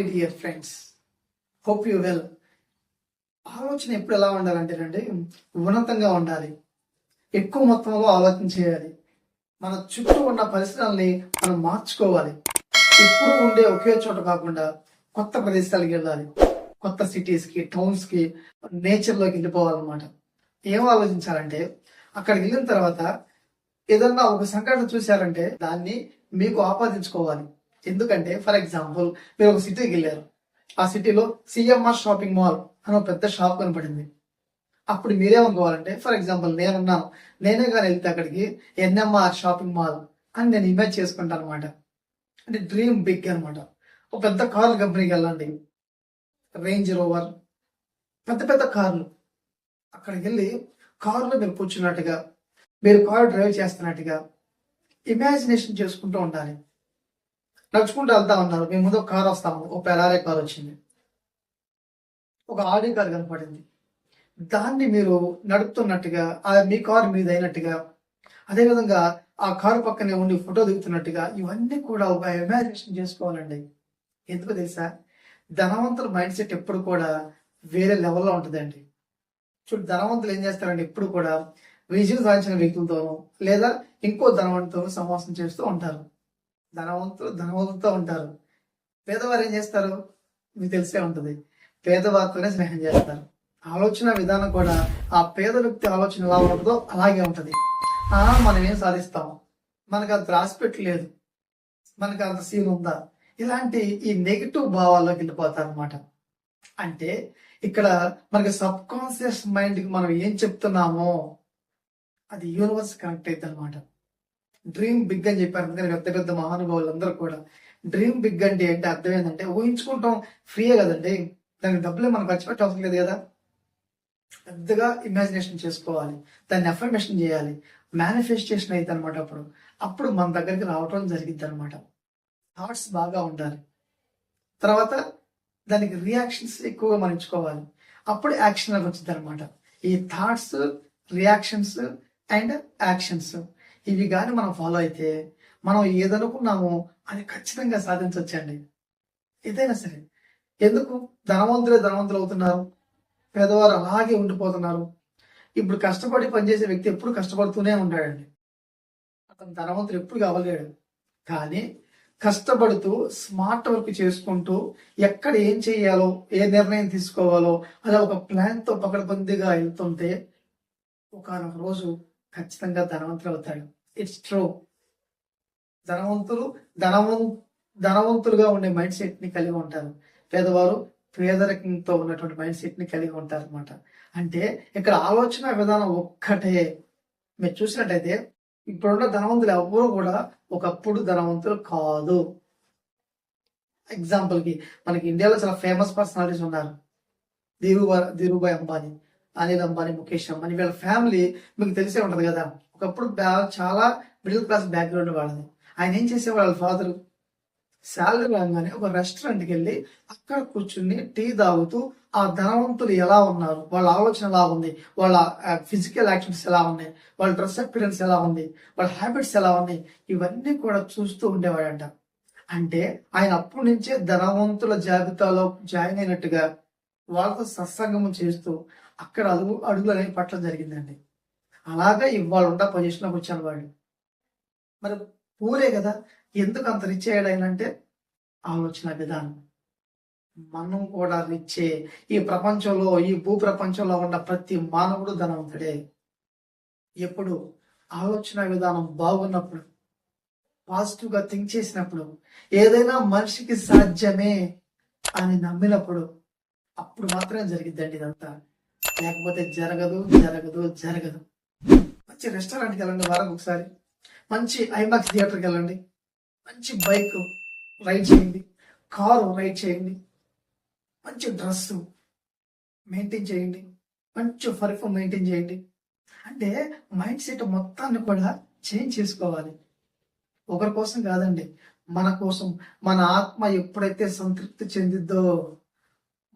My dear friends hope you well. ఆలోచన ఎప్పుడు ఎలా ఉండాలంటేనండి ఉన్నతంగా ఉండాలి. ఎక్కువ మొత్తంలో ఆలోచన చేయాలి. మన చుట్టూ ఉన్న పరిసరాల్ని మనం మార్చుకోవాలి. ఎప్పుడు ఉండే ఒకే చోట కాకుండా కొత్త ప్రదేశాలకు వెళ్ళాలి. కొత్త సిటీస్కి టౌన్స్కి నేచర్లోకి వెళ్ళిపోవాలన్నమాట. ఏం ఆలోచించాలంటే అక్కడికి వెళ్ళిన తర్వాత ఏదన్నా ఒక సంఘటన చూశారంటే దాన్ని మీకు ఆపాదించుకోవాలి. ఎందుకంటే ఫర్ ఎగ్జాంపుల్ మీరు ఒక సిటీకి వెళ్ళారు. ఆ సిటీలో సిఎంఆర్ షాపింగ్ మాల్ అని ఒక పెద్ద షాప్ కనపడింది. అప్పుడు మీరేమనుకోవాలంటే ఫర్ ఎగ్జాంపుల్ నేనున్నాను. నేనే కానీ వెళ్తే అక్కడికి ఎన్ఎంఆర్ షాపింగ్ మాల్ అని నేను ఇమేజ్ చేసుకుంటాను అనమాట అంటే డ్రీమ్ బిగ్ అనమాట ఒక పెద్ద కార్ల కంపెనీకి వెళ్ళండి. రేంజ్ రోవర్ పెద్ద పెద్ద కార్లు. అక్కడికి వెళ్ళి కారులో మీరు కూర్చున్నట్టుగా మీరు కారు డ్రైవ్ చేస్తున్నట్టుగా ఇమాజినేషన్ చేసుకుంటూ ఉండాలి. నడుచుకుంటూ వెళ్తా ఉన్నారు మేము ముందు ఒక కార్ వస్తా ఉంది ఒక పెరారే కార్ వచ్చింది. ఒక ఆడి కార్ కనపడింది. దాన్ని మీరు నడుపుతున్నట్టుగా ఆ మీ కారు మీద అయినట్టుగా అదేవిధంగా ఆ కారు పక్కనే ఉండి ఫోటో దిగుతున్నట్టుగా ఇవన్నీ కూడా ఒక ఇమాజినేషన్ చేసుకోవాలండి. ఎందుకు తెలుసా? ధనవంతుల మైండ్ సెట్ ఎప్పుడు కూడా వేరే లెవెల్లో ఉంటుందండి. చూడు ధనవంతులు ఏం చేస్తారంటే ఎప్పుడు కూడా విజయం సాధించిన వ్యక్తులతోనూ లేదా ఇంకో ధనవంతులతో సమాసం చేస్తూ ఉంటారు. ధనవంతులు ధనవంతులతో ఉంటారు. పేదవారు ఏం చేస్తారు? మీకు తెలిసే ఉంటుంది. పేదవారితోనే స్నేహం చేస్తారు. ఆలోచన విధానం కూడా ఆ పేద వ్యక్తి ఆలోచన ఎలా ఉంటుందో అలాగే ఉంటుంది. మనం ఏం సాధిస్తాం? మనకు అంత రాసిపెట్టు లేదు. మనకు అంత సీన్ ఉందా? ఇలాంటి ఈ నెగిటివ్ భావాల్లోకి వెళ్ళిపోతారు అనమాట అంటే ఇక్కడ మనకి సబ్ కాన్షియస్ మైండ్కి మనం ఏం చెప్తున్నామో అది యూనివర్స్ కనెక్ట్ అవుతుంది అనమాట డ్రీమ్ బిగ్ అని చెప్పారు. అందుకని పెద్ద పెద్ద మహానుభావులు అందరూ కూడా డ్రీమ్ బిగ్ అంటే ఏంటి? అర్థం ఏంటంటే ఊహించుకుంటాం. ఫ్రీయే కదండి? దానికి డబ్బులే మనం ఖర్చు పెట్టే అవసరం లేదు కదా? పెద్దగా ఇమాజినేషన్ చేసుకోవాలి. దాన్ని అఫర్మేషన్ చేయాలి. మేనిఫెస్టేషన్ అయితే అనమాట అప్పుడు. అప్పుడు మన దగ్గరికి రావటం జరిగింది అనమాట థాట్స్ బాగా ఉండాలి. తర్వాత దానికి రియాక్షన్స్ ఎక్కువగా మనం ఇచ్చుకోవాలి. అప్పుడు యాక్షన్ వచ్చింది అనమాట ఈ థాట్స్ రియాక్షన్స్ అండ్ యాక్షన్స్ ఇవి కానీ మనం ఫాలో అయితే మనం ఏదనుకున్నామో అది ఖచ్చితంగా సాధించవచ్చండి ఏదైనా సరే. ఎందుకు? ధనవంతులే ధనవంతులు అవుతున్నారు. పేదవారు అలాగే ఉండిపోతున్నారు. ఇప్పుడు కష్టపడి పనిచేసే వ్యక్తి ఎప్పుడు కష్టపడుతూనే ఉంటాడండి. అతను ధనవంతులు ఎప్పుడు కావలేడు. కానీ కష్టపడుతూ స్మార్ట్ వర్క్ చేసుకుంటూ ఎక్కడ ఏం చేయాలో ఏ నిర్ణయం తీసుకోవాలో అలా ఒక ప్లాన్తో పకడ్బందీగా వెళ్తుంటే ఒకనొక రోజు ఖచ్చితంగా ధనవంతులు అవుతాడు. ఇట్స్ ట్రూ ధనవంతులు ధనవం ధనవంతులుగా ఉండే మైండ్ సెట్ని కలిగి ఉంటారు. పేదవారు పేదరికంతో ఉన్నటువంటి మైండ్ సెట్ని కలిగి ఉంటారు అనమాట అంటే ఇక్కడ ఆలోచన విధానం ఒక్కటే. మీరు చూసినట్టయితే ఇప్పుడున్న ధనవంతులు ఎవ్వరూ కూడా ఒకప్పుడు ధనవంతులు కాదు. ఎగ్జాంపుల్కి మనకి ఇండియాలో చాలా ఫేమస్ పర్సనాలిటీస్ ఉన్నారు. ధీరుభాయ్ ధీరుభాయ్ అంబానీ. అనిల్ అంబానీ ముఖేష్ అంబానీ వీళ్ళ ఫ్యామిలీ మీకు తెలిసే ఉంటది కదా. ఒకప్పుడు చాలా మిడిల్ క్లాస్ బ్యాక్గ్రౌండ్ వాళ్ళది. ఆయన ఏం చేసేవాడు వాళ్ళ ఫాదర్ శాలరీ రాగానే ఒక రెస్టారెంట్కి వెళ్ళి అక్కడ కూర్చుని టీ తాగుతూ ఆ ధనవంతులు ఎలా ఉన్నారు? వాళ్ళ ఆలోచన ఎలా ఉంది? వాళ్ళ ఫిజికల్ యాక్షన్స్ ఎలా ఉన్నాయి? వాళ్ళ డ్రెస్ అపిరెన్స్ ఎలా ఉంది? వాళ్ళ హ్యాబిట్స్ ఎలా ఉన్నాయి? ఇవన్నీ కూడా చూస్తూ ఉండేవాడంట. అంటే ఆయన అప్పటి నుంచే ధనవంతుల జాబితాలో జాయిన్ అయినట్టుగా వాళ్ళతో సత్సంగం చేస్తూ అక్కడ అడుగు అడుగులు అనేవి పట్టడం జరిగిందండి. అలాగా ఇవాళ ఉన్న పొజిషన్లోకి వచ్చాను వాడు మరి పూరే కదా ఎందుకు అంత రిచ్ అయ్యాడంటే ఆలోచన విధానం. మనం కూడా రిచ్చే ఈ ప్రపంచంలో ఈ భూ ప్రపంచంలో ఉన్న ప్రతి మానవుడు ధనవంతుడే. ఎప్పుడు ఆలోచన విధానం బాగున్నప్పుడు పాజిటివ్గా థింక్ చేసినప్పుడు ఏదైనా మనిషికి సాధ్యమే అని నమ్మినప్పుడు అప్పుడు మాత్రమే జరిగిద్దండి ఇదంతా. లేకపోతే జరగదు జరగదు జరగదు. మంచి రెస్టారెంట్కి వెళ్ళండి వారం ఒకసారి. మంచి ఐమాక్స్ థియేటర్కి వెళ్ళండి. మంచి బైక్ రైడ్ చేయండి. కారు రైడ్ చేయండి. మంచి డ్రెస్ మెయింటైన్ చేయండి. మంచి పర్ఫ్యూమ్ మెయింటైన్ చేయండి. అంటే మైండ్ సెట్ మొత్తాన్ని కూడా చేంజ్ చేసుకోవాలి. ఒకరి కోసం కాదండి. మన కోసం మన ఆత్మ ఎప్పుడైతే సంతృప్తి చెందిద్దో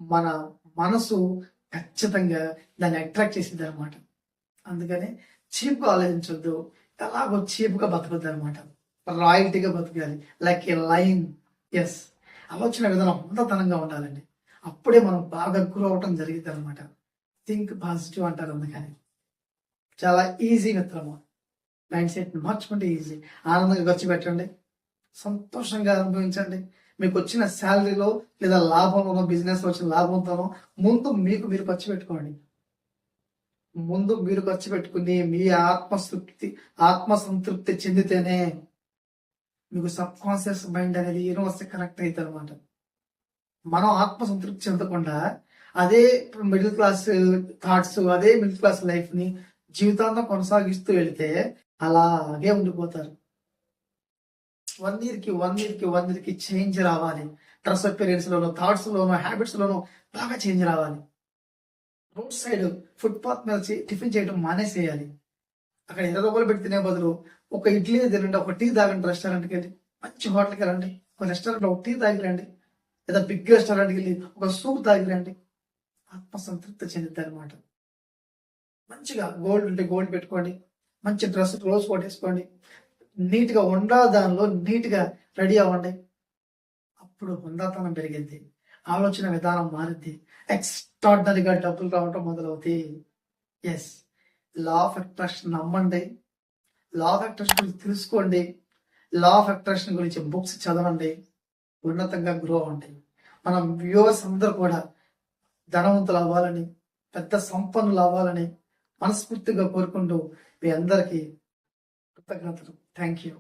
మన మనసు ఖచ్చితంగా దాన్ని అట్రాక్ట్ చేసింది అనమాట అందుకని చీప్గా ఆలోచించొద్దు. ఎలాగో చీప్గా బతకద్దు అనమాట రాయల్టీగా బతకాలి. Like a lion. ఎస్. ఆలోచన విధానం ఉన్నతనంగా ఉండాలండి. అప్పుడే మనం బాగా గ్రో అవటం జరిగింది అనమాట థింక్ పాజిటివ్ అంటారు అందుకని. చాలా ఈజీ మిత్రము. మైండ్ సెట్ మార్చుకుంటే ఈజీ. ఆనందంగా ఖర్చు పెట్టండి. సంతోషంగా అనుభవించండి. మీకు వచ్చిన శాలరీలో లేదా లాభంలోనో బిజినెస్లో వచ్చిన లాభంతోనో ముందు మీకు మీరు ఖర్చు పెట్టుకోండి. ముందు మీరు ఖర్చు పెట్టుకుని మీ ఆత్మసృప్తి ఆత్మసంతృప్తి చెందితేనే మీకు సబ్ కాన్షియస్ మైండ్ అనేది యూనివర్స్ కనెక్ట్ అవుతుంది అనమాట మనం ఆత్మసంతృప్తి చెందకుండా అదే మిడిల్ క్లాస్ థాట్స్ అదే మిడిల్ క్లాస్ లైఫ్ని జీవితాంతం కొనసాగిస్తూ వెళితే అలాగే ఉండిపోతారు. వన్ ఇయర్కి వన్ ఇయర్కి వన్ ఇయర్కి చేంజ్ రావాలి. డ్రెస్ అపీరియన్స్ లోనో థాట్స్ లోనో హ్యాబిట్స్ లోనో బాగా చేంజ్ రావాలి. రోడ్ సైడ్ ఫుట్పాత్ మీద టిఫిన్ చేయడం మానేసేయాలి. అక్కడ ఇరవై రూపాయలు పెట్టి తినే బదులు ఒక ఇడ్లీ తినండి ఒక టీ తాగండి రెస్టారెంట్కి వెళ్ళి మంచి హోటల్కి వెళ్ళండి ఒక రెస్టారెంట్ ఒక టీ తాగి రండి లేదా బిగ్ రెస్టారెంట్కి వెళ్ళి ఒక సూప్ తాగి రండి ఆత్మ సంతృప్తి అనమాట మంచిగా గోల్డ్ ఉంటే గోల్డ్ పెట్టుకోండి మంచి డ్రెస్ రోజు కోట్ వేసుకోండి నీట్గా ఉండాలి దానిలో నీట్గా రెడీ అవ్వండి. అప్పుడు హుందాతనం పెరిగింది. ఆలోచన విధానం మారింది. ఎక్స్ట్రాడినరీగా డబ్బులు రావటం మొదలవుతాయి ఎస్ లా ఆఫ్ అట్రాక్షన్ నమ్మండి. లా ఆఫ్ అట్రాక్షన్ గురించి తెలుసుకోండి. లా ఆఫ్ అట్రాక్షన్ గురించి బుక్స్ చదవండి. ఉన్నతంగా గ్రో అవ్వండి. మన వ్యూవర్స్ అందరూ కూడా ధనవంతులు అవ్వాలని పెద్ద సంపన్నులు అవ్వాలని మనస్ఫూర్తిగా కోరుకుంటూ మీ అందరికీ కృతజ్ఞతలు. Thank you